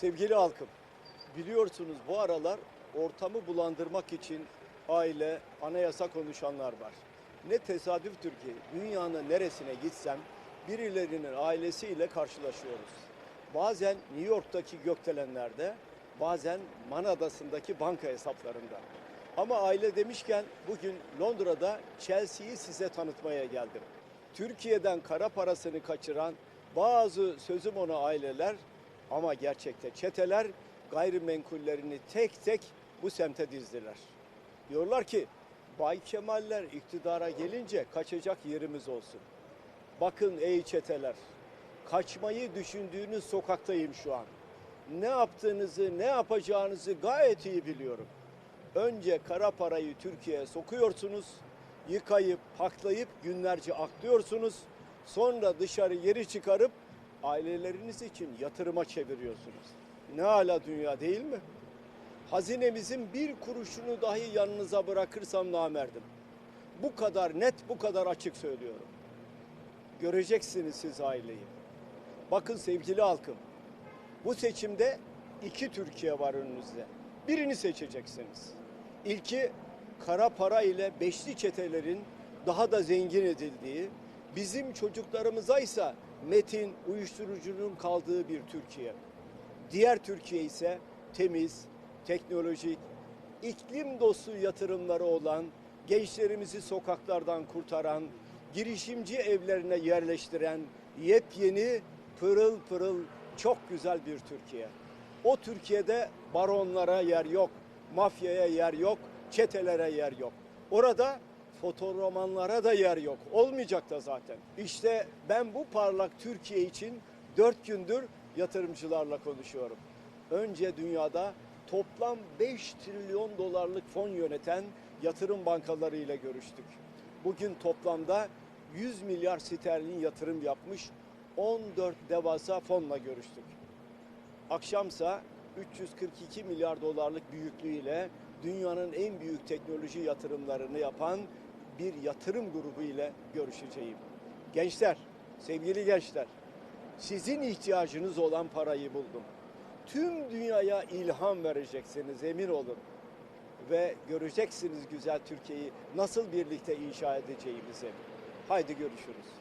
Sevgili halkım, biliyorsunuz bu aralar ortamı bulandırmak için aile, anayasa konuşanlar var. Ne tesadüftür ki dünyanın neresine gitsem birilerinin ailesiyle karşılaşıyoruz. Bazen New York'taki gökdelenlerde, bazen Man Adası'ndaki banka hesaplarında. Ama aile demişken bugün Londra'da Chelsea'yi size tanıtmaya geldim. Türkiye'den kara parasını kaçıran bazı sözüm ona aileler ama gerçekte çeteler gayrimenkullerini tek tek bu semte dizdiler. Diyorlar ki Bay Kemaller iktidara gelince kaçacak yerimiz olsun. Bakın ey çeteler, kaçmayı düşündüğünüz sokaktayım şu an. Ne yaptığınızı, ne yapacağınızı gayet iyi biliyorum. Önce kara parayı Türkiye'ye sokuyorsunuz, yıkayıp, paklayıp günlerce aklıyorsunuz. Sonra dışarı geri çıkarıp aileleriniz için yatırıma çeviriyorsunuz. Ne hala dünya değil mi? Hazinemizin bir kuruşunu dahi yanınıza bırakırsam namerdim. Bu kadar net, bu kadar açık söylüyorum. Göreceksiniz siz aileyi. Bakın sevgili halkım, bu seçimde iki Türkiye var önünüzde. Birini seçeceksiniz. İlki kara para ile beşli çetelerin daha da zengin edildiği, bizim çocuklarımıza ise metin, uyuşturucunun kaldığı bir Türkiye. Diğer Türkiye ise temiz, teknolojik, iklim dostu yatırımları olan, gençlerimizi sokaklardan kurtaran, girişimci evlerine yerleştiren yepyeni, pırıl pırıl çok güzel bir Türkiye. O Türkiye'de baronlara yer yok, mafyaya yer yok, çetelere yer yok. Orada fotoromanlara da yer yok. Olmayacak da zaten. İşte ben bu parlak Türkiye için dört gündür yatırımcılarla konuşuyorum. Önce dünyada toplam 5 trilyon dolarlık fon yöneten yatırım bankalarıyla görüştük. Bugün toplamda 100 milyar sterlin yatırım yapmış 14 devasa fonla görüştük. Akşamsa 342 milyar dolarlık büyüklüğüyle dünyanın en büyük teknoloji yatırımlarını yapan bir yatırım grubu ile görüşeceğim. Gençler, sevgili gençler, sizin ihtiyacınız olan parayı buldum. Tüm dünyaya ilham vereceksiniz emin olun. Ve göreceksiniz güzel Türkiye'yi nasıl birlikte inşa edeceğimizi. Haydi görüşürüz.